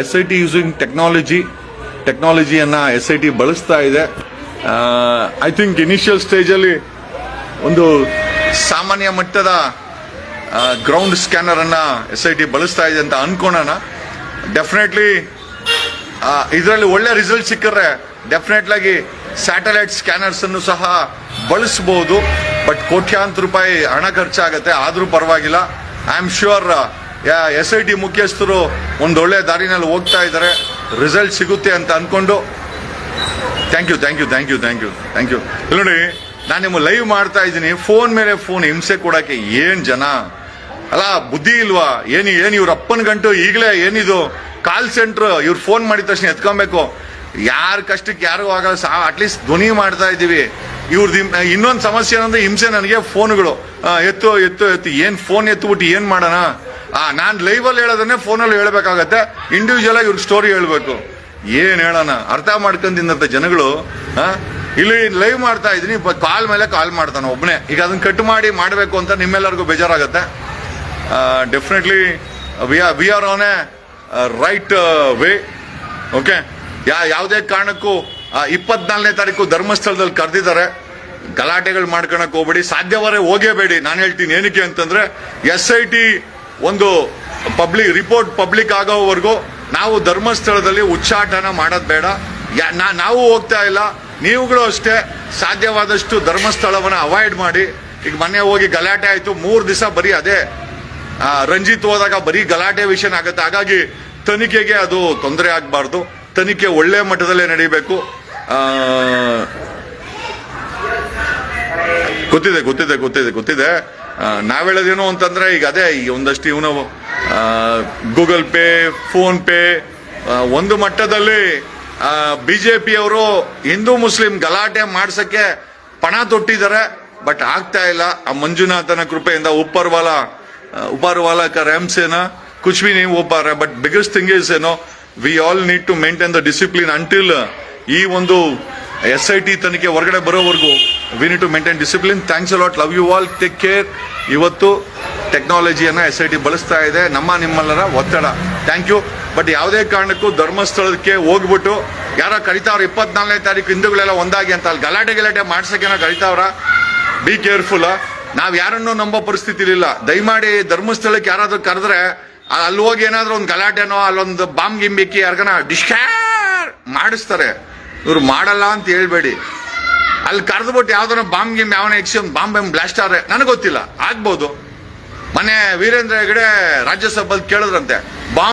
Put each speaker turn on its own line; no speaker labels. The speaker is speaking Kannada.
S I T using technology ಟೆಕ್ನಾಲಜಿಯನ್ನು S I T ಬಳಸ್ತಾ ಇದೆ. ಐ ಥಿಂಕ್ ಇನಿಷಿಯಲ್ ಸ್ಟೇಜಲ್ಲಿ ಒಂದು ಸಾಮಾನ್ಯ ಮಟ್ಟದ ಗ್ರೌಂಡ್ ಸ್ಕ್ಯಾನರನ್ನು ಎಸ್ ಐ ಟಿ ಬಳಸ್ತಾ ಇದೆ ಅಂತ ಅನ್ಕೋಣ ಡೆಫಿನೆಟ್ಲಿ ಇದರಲ್ಲಿ ಒಳ್ಳೆ ರಿಸಲ್ಟ್ ಸಿಕ್ಕರೆ ಡೆಫಿನೆಟ್ಲಾಗಿ ಸ್ಯಾಟಲೈಟ್ ಸ್ಕ್ಯಾನರ್ಸನ್ನು ಸಹ ಬಳಸ್ಬೋದು. ಬಟ್ ಕೋಟ್ಯಾಂತರ ರೂಪಾಯಿ ಹಣ ಖರ್ಚಾಗುತ್ತೆ. ಆದರೂ ಪರವಾಗಿಲ್ಲ. I am sure S I T ಮುಖ್ಯಸ್ಥರು ಒಂದೊಳ್ಳೆ ದಾರಿನಲ್ಲಿ ಹೋಗ್ತಾ ಇದ್ದಾರೆ. ರಿಸಲ್ಟ್ ಸಿಗುತ್ತೆ ಅಂತ ಅಂದ್ಕೊಂಡು thank you thank you thank you thank you thank you ನೋಡಿ, ನಾನು ನಿಮ್ಮ ಲೈವ್ ಮಾಡ್ತಾ ಇದ್ದೀನಿ. ಫೋನ್ ಮೇಲೆ ಫೋನ್ ಹಿಂಸೆ ಕೊಡೋಕ್ಕೆ ಏನು ಜನ? ಅಲ್ಲ, ಬುದ್ಧಿ ಇಲ್ವಾ? ಏನು ಏನು ಇವ್ರ ಅಪ್ಪನ ಗಂಟು? ಈಗಲೇ ಏನಿದು? ಕಾಲ್ ಸೆಂಟ್ರ್ ಇವ್ರು ಫೋನ್ ಮಾಡಿದ ತಕ್ಷಣ ಎತ್ಕೊಬೇಕು. ಯಾರ ಕಷ್ಟಕ್ಕೆ ಯಾರಿಗೂ ಆಗಲ್ಲ. ಸಾ ಅಟ್ಲೀಸ್ಟ್ ಧ್ವನಿ ಮಾಡ್ತಾ ಇದ್ದೀವಿ. ಇವ್ರದ್ದು ಇನ್ನೊಂದು ಸಮಸ್ಯೆ ಏನಂದ್ರೆ ಹಿಂಸೆ ನನಗೆ ಫೋನ್ಗಳು ಎತ್ತು ಎತ್ತು ಎತ್ತು, ಏನು ಫೋನ್ ಎತ್ತುಬಿಟ್ಟು ಏನು ಮಾಡೋಣ? ಆ, ನಾನು ಲೈವ್ ಅಲ್ಲಿ ಹೇಳೋದನ್ನೇ ಫೋನಲ್ಲಿ ಹೇಳ್ಬೇಕಾಗತ್ತೆ. ಇಂಡಿವಿಜುವಲ್ ಆಗಿ ಇವ್ರಿಗೆ ಸ್ಟೋರಿ ಹೇಳಬೇಕು. ಏನು ಹೇಳೋಣ? ಅರ್ಥ ಮಾಡ್ಕೊಂಡಿದ್ದಂತ ಜನಗಳು ಇಲ್ಲಿ ಲೈವ್ ಮಾಡ್ತಾ ಇದೀನಿ ಕಾಲ್ ಮೇಲೆ ಕಾಲ್ ಮಾಡ್ತಾನೆ ಒಬ್ಬನೇ ಈಗ ಅದನ್ನ ಕಟ್ ಮಾಡಿ ಮಾಡಬೇಕು ಅಂತ ನಿಮ್ಮೆಲ್ಲರಿಗೂ ಬೇಜಾರಾಗತ್ತೆ. Definitely we are we are on a right way okay yeah, ಯಾವುದೇ ಕಾರಣಕ್ಕೂ ಇಪ್ಪತ್ನಾಲ್ಕನೇ ತಾರೀಕು ಧರ್ಮಸ್ಥಳದಲ್ಲಿ ಕರೆದಿದ್ದಾರೆ. ಗಲಾಟೆಗಳು ಮಾಡ್ಕೊಳಕ್ ಹೋಗ್ಬೇಡಿ. ಸಾಧ್ಯವಾದ್ರೆ ಹೋಗೇಬೇಡಿ ನಾನು ಹೇಳ್ತೀನಿ ಏನಕ್ಕೆ ಅಂತಂದ್ರೆ ಎಸ್ ಐ ಟಿ ಒಂದು ಪಬ್ಲಿಕ್ ರಿಪೋರ್ಟ್ ಪಬ್ಲಿಕ್ ಆಗೋವರೆಗೂ ನಾವು ಧರ್ಮಸ್ಥಳದಲ್ಲಿ ಉಚ್ಚಾಟನ ಮಾಡೋದು ಬೇಡ. ನಾವು ಹೋಗ್ತಾ ಇಲ್ಲ. ನೀವುಗಳು ಅಷ್ಟೇ ಸಾಧ್ಯವಾದಷ್ಟು ಧರ್ಮಸ್ಥಳವನ್ನು ಅವಾಯ್ಡ್ ಮಾಡಿ. ಈಗ ಮೊನ್ನೆ ಹೋಗಿ ಗಲಾಟೆ ಆಯಿತು. ಮೂರು ದಿವಸ ಬರೀ ಅದೇ ರಂಜಿತ್ ಹೋದಾಗ ಬರೀ ಗಲಾಟೆ ವಿಷಯ ಆಗುತ್ತೆ. ಹಾಗಾಗಿ ತನಿಖೆಗೆ ಅದು ತೊಂದರೆ ಆಗಬಾರ್ದು. ತನಿಖೆ ಒಳ್ಳೆ ಮಟ್ಟದಲ್ಲೇ ನಡೀಬೇಕು. ಗೊತ್ತಿದೆ ಗೊತ್ತಿದೆ ಗೊತ್ತಿದೆ ಗೊತ್ತಿದೆ. ನಾವು ಹೇಳೋದೇನು ಅಂತಂದ್ರೆ ಈಗ ಅದೇ ಈಗ ಒಂದಷ್ಟು ಇವನು ಗೂಗಲ್ ಪೇ ಫೋನ್ ಪೇ ಒಂದು ಮಟ್ಟದಲ್ಲಿ ಬಿ ಜೆ ಪಿಯವರು ಹಿಂದೂ ಮುಸ್ಲಿಂ ಗಲಾಟೆ ಮಾಡಿಸಕ್ಕೆ ಪಣ ತೊಟ್ಟಿದ್ದಾರೆ. ಬಟ್ ಆಗ್ತಾ ಇಲ್ಲ. ಆ ಮಂಜುನಾಥನ ಕೃಪೆಯಿಂದ ಉಪ್ಪರ್ವಾಲ ಉಪರ್ವಾಲ ರೆಮ್ಸೇನ ಕುಚ್ಮಿ ನೀವು ಒಬ್ಬಾರ ಬಟ್ ಬಿಗ್ಗೆಸ್ಟ್ ಥಿಂಗ್ ಇಸ್ ಏನೋ we all need to maintain the discipline until ಈ ಒಂದು ಎಸ್ ಐ ಟಿ ತನಿಖೆ ಹೊರಗಡೆ ಬರೋವರೆಗೂ we need to maintain discipline thanks a lot love you all take care ಇವತ್ತು ಟೆಕ್ನಾಲಜಿಯನ್ನು ಎಸ್ ಐ ಟಿ ಬಳಸ್ತಾ ಇದೆ. ನಮ್ಮ ನಿಮ್ಮೆಲ್ಲರ ಒತ್ತಡ. ಥ್ಯಾಂಕ್ ಯು ಬಟ್ ಯಾವುದೇ ಕಾರಣಕ್ಕೂ ಧರ್ಮಸ್ಥಳಕ್ಕೆ ಹೋಗ್ಬಿಟ್ಟು ಯಾರೋ ಕರಿತಾವ್ರ ಇಪ್ಪತ್ನಾಲ್ಕನೇ ತಾರೀಕು ಹಿಂದೂಗಳೆಲ್ಲ ಒಂದಾಗಿ ಅಂತ ಅಲ್ಲಿ ಗಲಾಟೆ ಗಲಾಟೆ ಮಾಡ್ಸಕ್ಕೆ ಕರಿತಾವ್ರ ಬಿ ಕೇರ್ಫುಲ್ ನಾವು ಯಾರನ್ನೂ ನಂಬೋ ಪರಿಸ್ಥಿತಿ ಇಲ್ಲ ದಯಮಾಡಿ ಧರ್ಮಸ್ಥಳಕ್ಕೆ ಯಾರಾದರೂ ಕರೆದ್ರೆ ಅಲ್ಲಿ ಹೋಗಿ ಏನಾದರೂ ಒಂದು ಗಲಾಟೆನೋ, ಅಲ್ಲೊಂದು ಬಾಂಬ್ ಗಿಂಬಿಕ್ಕಿ ಯಾರಿಗನ ಡಿಸ್ಕ್ಯಾರ್ ಮಾಡಿಸ್ತಾರೆ. ಇವ್ರು ಮಾಡಲ್ಲ ಅಂತ ಹೇಳ್ಬೇಡಿ. ಅಲ್ಲಿ ಕರೆದ್ಬಿಟ್ಟು ಯಾವ್ದಾರ ಬಾಂಬ್ ಗಿಂಬ್ ಯಾವನ ಎಕ್ಸಿ ಒಂದು ಬಾಂಬ್ ಬಾಂಬ್ ಬ್ಲಾಸ್ಟ್ ಆದ್ರೆ ನನಗೆ ಗೊತ್ತಿಲ್ಲ. ಆಗ್ಬೋದು. ಮನೆ ವೀರೇಂದ್ರ ಹೆಗಡೆ ರಾಜ್ಯಸಭೆಯಲ್ಲಿ ಕೇಳಿದ್ರಂತೆ.